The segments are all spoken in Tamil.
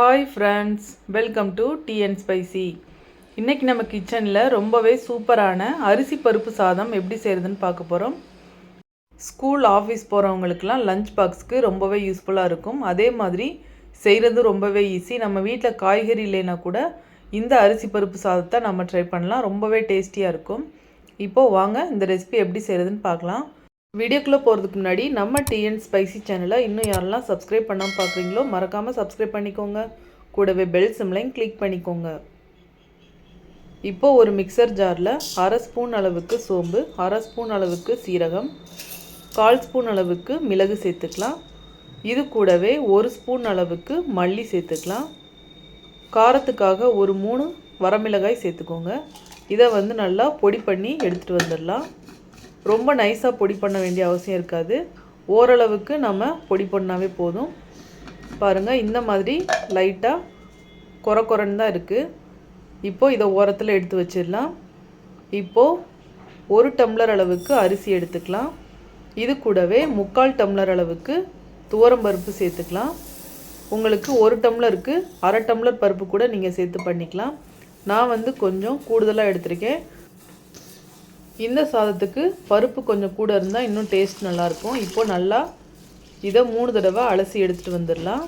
Hi friends welcome to tea and spicy இன்றைக்கி நம்ம கிச்சனில் ரொம்பவே சூப்பரான அரிசி பருப்பு சாதம் எப்படி செய்கிறதுன்னு பார்க்க போகிறோம் ஸ்கூல் ஆஃபீஸ் போகிறவங்களுக்குலாம் லஞ்ச் பாக்ஸ்க்கு ரொம்பவே யூஸ்ஃபுல்லாக இருக்கும். அதே மாதிரி செய்கிறது ரொம்பவே ஈஸி நம்ம வீட்டில் காய்கறி இல்லைன்னா கூட இந்த அரிசி பருப்பு சாதத்தை நம்ம ட்ரை பண்ணலாம். ரொம்பவே டேஸ்டியாக இருக்கும். இப்போது வாங்க இந்த ரெசிபி எப்படி செய்கிறதுன்னு பார்க்கலாம். வீடியோக்குள்ளே போகிறதுக்கு முன்னாடி நம்ம டிஎன் ஸ்பைசி சேனலை இன்னும் யாரெல்லாம் சப்ஸ்கிரைப் பண்ணாமல் பார்க்குறீங்களோ மறக்காமல் சப்ஸ்கிரைப் பண்ணிக்கோங்க. கூடவே பெல் சிம்லையும் கிளிக் பண்ணிக்கோங்க. இப்போது ஒரு மிக்சர் ஜாரில் அரை ஸ்பூன் அளவுக்கு சோம்பு அரை ஸ்பூன் அளவுக்கு சீரகம் கால் ஸ்பூன் அளவுக்கு மிளகு சேர்த்துக்கலாம். இது கூடவே ஒரு ஸ்பூன் அளவுக்கு மல்லி சேர்த்துக்கலாம். காரத்துக்காக ஒரு மூணு வரமிளகாய் சேர்த்துக்கோங்க. இதை வந்து நல்லா பொடி பண்ணி எடுத்துகிட்டு வந்துடலாம். ரொம்ப நைஸாக பொடி பண்ண வேண்டிய அவசியம் இருக்காது. ஓரளவுக்கு நம்ம பொடி பண்ணாவே போதும். பாருங்கள் இந்த மாதிரி லைட்டாக குறை குறைன்னு தான் இருக்குது இப்போது இதை ஓரத்தில் எடுத்து வச்சிடலாம். இப்போது ஒரு டம்ளர் அளவுக்கு அரிசி எடுத்துக்கலாம். இது கூடவே முக்கால் டம்ளர் அளவுக்கு துவரம் பருப்பு சேர்த்துக்கலாம். உங்களுக்கு ஒரு டம்ளருக்கு அரை டம்ளர் பருப்பு கூட நீங்கள் சேர்த்து பண்ணிக்கலாம். நான் வந்து கொஞ்சம் கூடுதலாக எடுத்திருக்கேன். இந்த சாதத்துக்கு பருப்பு கொஞ்சம் கூட இருந்தால் இன்னும் டேஸ்ட் நல்லாயிருக்கும். இப்போ நல்லா இதை மூணு தடவை அலசி எடுத்துகிட்டு வந்துடலாம்.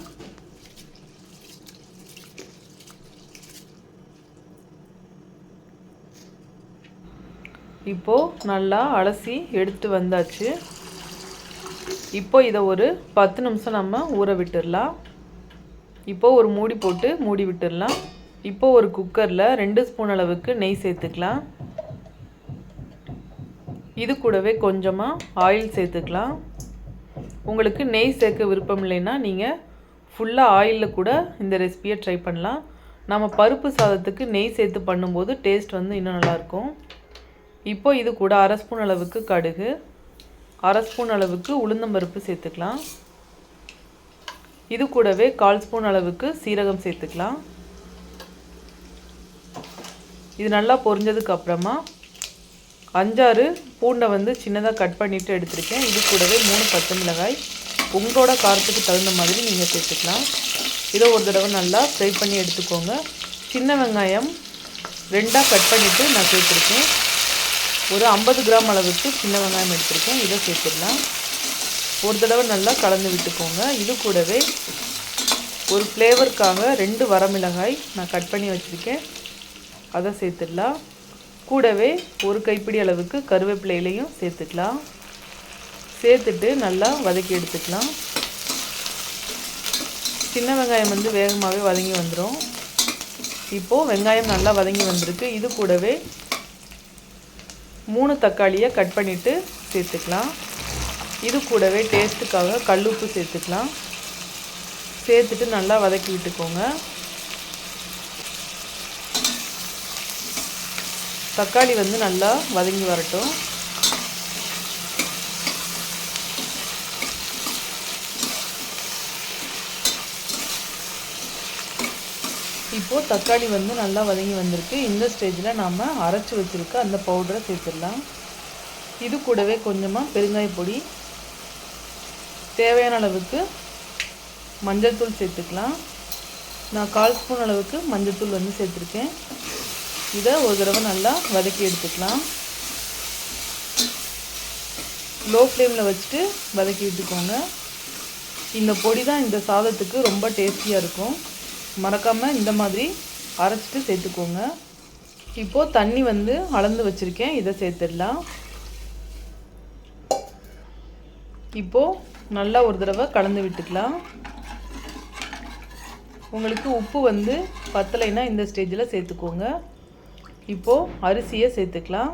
இப்போது நல்லா அலசி எடுத்து வந்தாச்சு. இப்போ இதை ஒரு பத்து நிமிஷம் நம்ம ஊற விட்டுடலாம். இப்போது ஒரு மூடி போட்டு மூடி விட்டுடலாம். இப்போது ஒரு குக்கரில் ரெண்டு ஸ்பூன் அளவுக்கு நெய் சேர்த்துக்கலாம். இது கூடவே கொஞ்சமாக ஆயில் சேர்த்துக்கலாம். உங்களுக்கு நெய் சேர்க்க விருப்பம் இல்லைன்னா நீங்கள் ஃபுல்லாக ஆயிலில் கூட இந்த ரெசிபியை ட்ரை பண்ணலாம். நம்ம பருப்பு சாதத்துக்கு நெய் சேர்த்து பண்ணும்போது டேஸ்ட் வந்து இன்னும் நல்லாயிருக்கும் இப்போ இது கூட அரை ஸ்பூன் அளவுக்கு கடுகு அரை ஸ்பூன் அளவுக்கு உளுந்தம்பருப்பு சேர்த்துக்கலாம். இது கூடவே கால் ஸ்பூன் அளவுக்கு சீரகம் சேர்த்துக்கலாம். இது நல்லா பொரிஞ்சதுக்கு அப்புறமா அஞ்சாறு பூண்டை வந்து சின்னதாக கட் பண்ணிவிட்டு எடுத்திருக்கேன். இது கூடவே மூணு பச்சை மிளகாய். உங்களோட காரத்துக்கு தகுந்த மாதிரி நீங்கள் சேர்த்துக்கலாம். இதை ஒரு தடவை நல்லா ஃப்ரை பண்ணி எடுத்துக்கோங்க. சின்ன வெங்காயம் ரெண்டாக கட் பண்ணிவிட்டு நான் சேர்த்துருக்கேன். ஒரு ஐம்பது கிராம் அளவுக்கு சின்ன வெங்காயம் எடுத்திருக்கேன். இதை சேர்த்துடலாம். ஒரு தடவை நல்லா கலந்து விட்டுக்கோங்க. இது கூடவே ஒரு ஃப்ளேவருக்காக ரெண்டு வரமிளகாய் நான் கட் பண்ணி வச்சுருக்கேன். அதை சேர்த்துடலாம். கூடவே ஒரு கைப்பிடி அளவுக்கு கருவேப்பிலையிலையும் சேர்த்துக்கலாம். சேர்த்துட்டு நல்லா வதக்கி எடுத்துக்கலாம். சின்ன வெங்காயம் வந்து வேகமாகவே வதங்கி வந்துடும் இப்போது வெங்காயம் நல்லா வதங்கி வந்திருக்கு. இது கூடவே மூணு தக்காளியை கட் பண்ணிவிட்டு சேர்த்துக்கலாம். இது கூடவே டேஸ்ட்டுக்காக கல்லுப்பு சேர்த்துக்கலாம். சேர்த்துட்டு நல்லா வதக்கி விட்டுக்கோங்க. தக்காளி வந்து நல்லா வதங்கி வரட்டும். இப்போது தக்காளி வந்து நல்லா வதங்கி வந்திருக்கு. இந்த ஸ்டேஜில் நாம் அரைச்சி வச்சுருக்க அந்த பவுடரை சேர்த்துடலாம். இது கூடவே கொஞ்சமாக பெருங்காய பொடி. தேவையான அளவுக்கு மஞ்சள் தூள் சேர்த்துக்கலாம். நான் கால் ஸ்பூன் அளவுக்கு மஞ்சள் தூள் வந்து சேர்த்துருக்கேன். இதை ஒரு தடவை நல்லா வதக்கி எடுத்துக்கலாம். லோ ஃப்ளேமில் வச்சுட்டு வதக்கி விட்டுக்கோங்க இந்த பொடி தான் இந்த சாதத்துக்கு ரொம்ப டேஸ்டியாக இருக்கும். மறக்காமல் இந்த மாதிரி அரைச்சிட்டு சேர்த்துக்கோங்க. இப்போது தண்ணி வந்து அளந்து வச்சுருக்கேன். இதை சேர்த்துடலாம். இப்போது நல்லா ஒரு தடவை கலந்து விட்டுக்கலாம். உங்களுக்கு உப்பு வந்து பத்தலைன்னா இந்த ஸ்டேஜில் சேர்த்துக்கோங்க. இப்போது அரிசியை சேர்த்துக்கலாம்.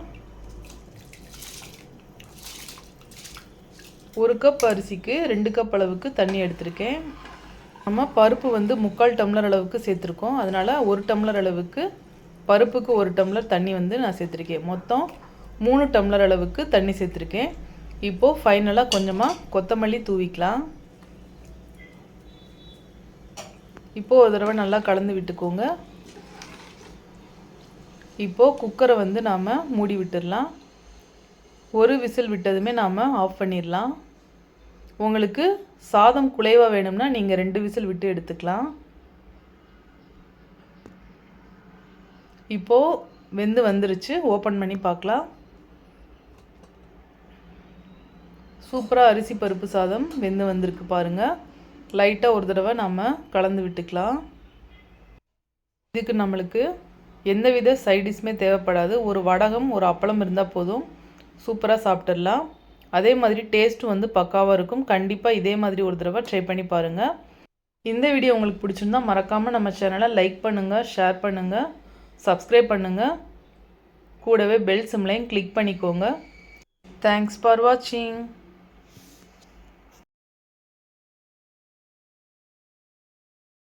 ஒரு கப் அரிசிக்கு ரெண்டு கப் அளவுக்கு தண்ணி எடுத்திருக்கேன். நம்ம பருப்பு வந்து முக்கால் டம்ளர் அளவுக்கு சேர்த்துருக்கோம். அதனால் ஒரு டம்ளர் அளவுக்கு பருப்புக்கு ஒரு டம்ளர் தண்ணி வந்து நான் சேர்த்துருக்கேன். மொத்தம் மூணு டம்ளர் அளவுக்கு தண்ணி சேர்த்துருக்கேன். இப்போது ஃபைனலாக கொஞ்சமாக கொத்தமல்லி தூவிக்கலாம். இப்போது ஒரு தடவை நல்லா கலந்து விட்டுக்கோங்க. இப்போது குக்கரை வந்து நாம் மூடி விட்டுடலாம் ஒரு விசில் விட்டதுமே நாம் ஆஃப் பண்ணிடலாம் உங்களுக்கு சாதம் குலைவாக வேணும்னா நீங்கள் ரெண்டு விசில் விட்டு எடுத்துக்கலாம். இப்போது வெந்து வந்துருச்சு. ஓப்பன் பண்ணி பார்க்கலாம். சூப்பராக அரிசி பருப்பு சாதம் வெந்து வந்திருக்கு பாருங்கள் லைட்டாக ஒரு தடவை நாம் கலந்து விட்டுக்கலாம். இதுக்கு நம்மளுக்கு எந்தவித சைடிஷ்மே தேவைப்படாது. ஒரு வடகம் ஒரு அப்பளம் இருந்தால் போதும். சூப்பராக சாப்பிட்டுடலாம். அதே மாதிரி டேஸ்ட்டும் வந்து பக்காவாக இருக்கும். கண்டிப்பாக இதே மாதிரி ஒரு தடவை ட்ரை பண்ணி பாருங்கள் இந்த வீடியோ உங்களுக்கு பிடிச்சிருந்தா மறக்காமல் நம்ம சேனலை லைக் பண்ணுங்கள் ஷேர் பண்ணுங்கள் சப்ஸ்கிரைப் பண்ணுங்கள் கூடவே பெல் சிம்லையும் கிளிக் பண்ணிக்கோங்க. தேங்க்ஸ் ஃபார் வாட்சிங்